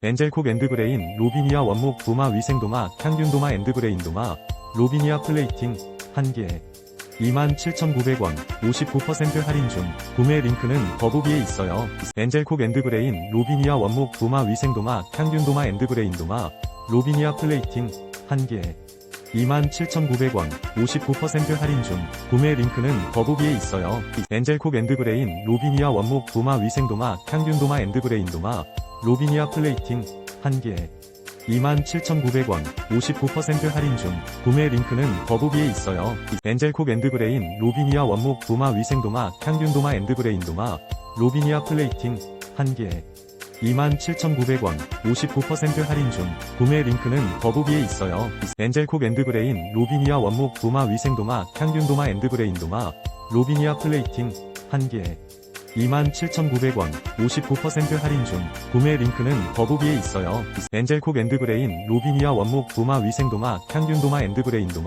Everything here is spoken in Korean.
엔젤콕 앤드그레인, 로비니아 원목 도마 위생도마, 향균도마 앤드그레인도마, 로비니아 플레이팅, 1개. 27,900원, 59% 할인 중, 구매 링크는 더보기에 있어요. 엔젤콕 앤드그레인, 로비니아 원목 도마 위생도마, 향균도마 앤드그레인도마, 로비니아 플레이팅, 1개. 27,900원, 59% 할인 중, 구매 링크는 더보기에 있어요. 엔젤콕 앤드그레인, 로비니아 원목 도마 위생도마, 향균도마 앤드그레인도마, 로비니아 플레이팅, 1개. 27,900원, 59% 할인 중, 구매 링크는 더보기에 있어요. 엔젤콕 앤드그레인, 로비니아 원목 도마 위생도마, 향균도마 앤드그레인도마, 로비니아 플레이팅, 1개. 27,900원, 59% 할인 중, 구매 링크는 더보기에 있어요. 엔젤콕 앤드그레인, 로비니아 원목 도마 위생도마, 향균도마 앤드그레인도마, 로비니아 플레이팅, 1개. 27,900원, 59% 할인 중, 구매 링크는 더보기에 있어요. 엔젤콕 앤드그레인, 로비니아 원목 도마 위생도마, 향균도마 앤드그레인도마,